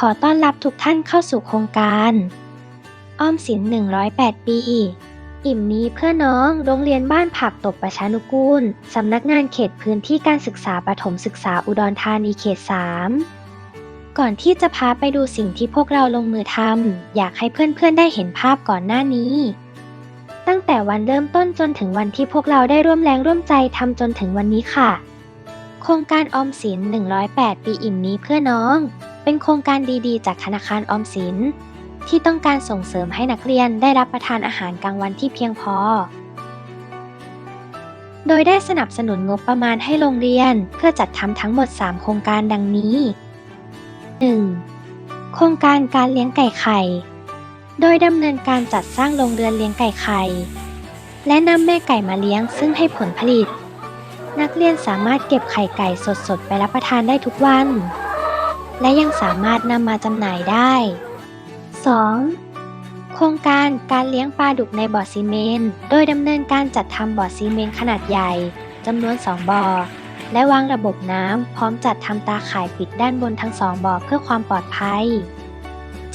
ขอต้อนรับทุกท่านเข้าสู่โครงการออมสิน 108 ปี อิ่มนี้เพื่อน้องโรงเรียนบ้านผักตบประชานุกูล สำนักงานเขตพื้นที่การศึกษาประถมศึกษาอุดรธานีเขต 3 ก่อนที่จะพาไปดูสิ่งที่พวกเราลงมือทำอยากให้เพื่อนๆได้เห็นภาพก่อนหน้านี้ ตั้งแต่วันเริ่มต้นจนถึงวันที่พวกเราได้ร่วมแรงร่วมใจทำจนถึงวันนี้ค่ะ โครงการออมสิน 108 ปีอิ่มนี้เพื่อน้อง เป็นโครงการดีๆ จากธนาคารออมสิน ที่ต้องการส่งเสริมให้นักเรียนได้รับประทานอาหารกลางวันที่เพียงพอ โดยได้สนับสนุนงบประมาณให้โรงเรียนเพื่อจัดทำทั้งหมด 3 โครงการดังนี้ 1. โครงการการเลี้ยงไก่ไข่ โดยดำเนินการจัดสร้างโรงเรือนเลี้ยงไก่ไข่ และนำแม่ไก่มาเลี้ยงซึ่งให้ผลผลิต นักเรียนสามารถเก็บไข่ไก่สดๆ ไปรับประทานได้ทุกวัน และยังสามารถนำมาจำหน่ายได้ 2. โครงการการเลี้ยงปลาดุกในบ่อซีเมนต์โดยดำเนินการจัดทำบ่อซีเมนต์ขนาดใหญ่จำนวน 2 บ่อ และวางระบบน้ำพร้อมจัดทำตาข่ายปิดด้านบนทั้งสองบ่อเพื่อความปลอดภัย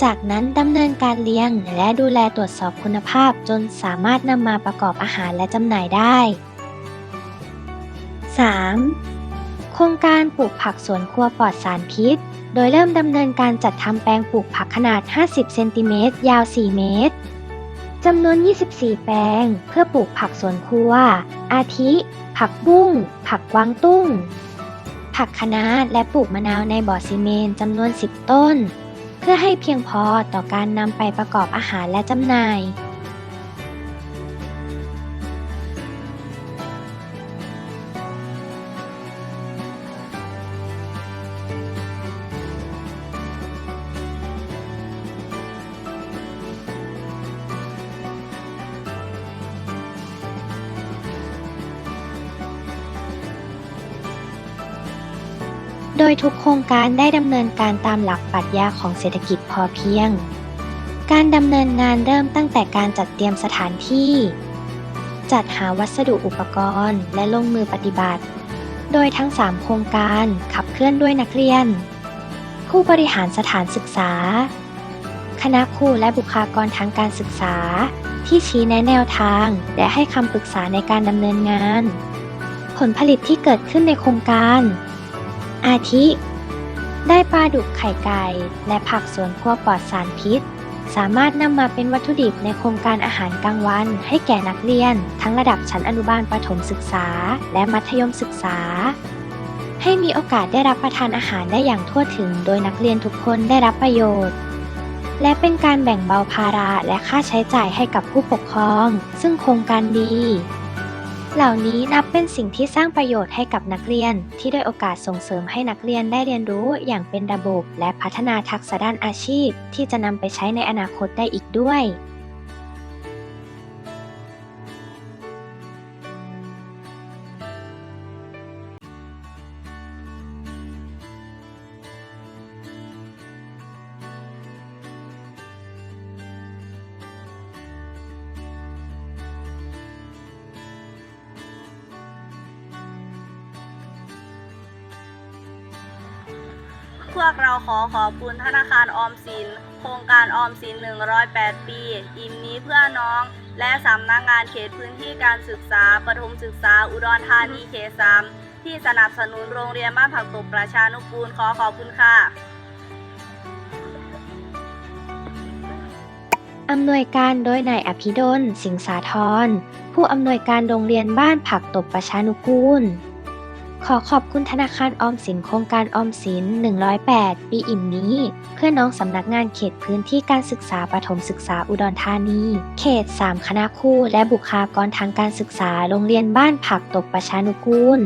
จากนั้นดำเนินการเลี้ยงและดูแลตรวจสอบคุณภาพจนสามารถนำมาประกอบอาหารและจำหน่ายได้ 3. โครงการปลูกผักสวนครัวปลอดสารพิษ โดยเริ่มดำเนินการจัดทำแปลงปลูกผักขนาด 50 เซนติเมตร ยาว 4 เมตร จำนวน 24 แปลง เพื่อปลูกผักสวนครัว อาทิ ผักบุ้ง ผักกวางตุ้ง ผักคะน้าและปลูกมะนาวในบ่อซีเมนจำนวน 10 ต้น เพื่อให้เพียงพอต่อการนำไปประกอบอาหารและจำหน่าย โดยทุกโครงการได้ดำเนินการตามหลักปรัชญาของเศรษฐกิจพอเพียง การดำเนินงานเริ่มตั้งแต่การจัดเตรียมสถานที่ จัดหาวัสดุอุปกรณ์ และลงมือปฏิบัติ โดยทั้ง 3 โครงการขับเคลื่อนด้วยนักเรียน ผู้บริหารสถานศึกษา คณะครูและบุคลากรทางการศึกษา ที่ชี้แนะแนวทาง และให้คำปรึกษาในการดำเนินงาน ผลผลิตที่เกิดขึ้นในโครงการ อาทิ ได้ปลาดุกไข่ไก่และผักสวนครัวปลอดสารพิษ สามารถนำมาเป็นวัตถุดิบในโครงการอาหารกลางวัน ให้แก่นักเรียน ทั้งระดับชั้นอนุบาลประถมศึกษา และมัธยมศึกษา ให้มีโอกาสได้รับประทานอาหารได้อย่างทั่วถึง โดยนักเรียนทุกคนได้รับประโยชน์และเป็นการแบ่งเบาภาระและค่าใช้จ่ายให้กับผู้ปกครอง ซึ่งโครงการดี เหล่านี้นับเป็นสิ่งที่สร้างประโยชน์ให้กับนักเรียน ที่ได้โอกาสส่งเสริมให้นักเรียนได้เรียนรู้อย่างเป็นระบบ และพัฒนาทักษะด้านอาชีพ ที่จะนำไปใช้ในอนาคตได้อีกด้วย พวกเราขอขอบคุณธนาคารออมสิน โครงการออมสิน 108 ปี อิ่มนี้เพื่อน้อง และสำนักงานเขตพื้นที่การศึกษาประถมศึกษาอุดรธานีเขต3ที่สนับสนุนโรงเรียนบ้านผักตบประชานุกูลขอขอบคุณค่ะอำนวยการโดยนายอภิดล สิงสาธรผู้อำนวยการโรงเรียนบ้านผักตบประชานุกูล ขอขอบคุณธนาคารออมสินโครงการออมสิน 108 ปีอิ่มนี้ เพื่อน้องสำนักงานเขตพื้นที่การศึกษาประถมศึกษาอุดรธานี เขต 3 คณะครูและบุคลากรทางการศึกษาโรงเรียนบ้านผักตกประชานุกูล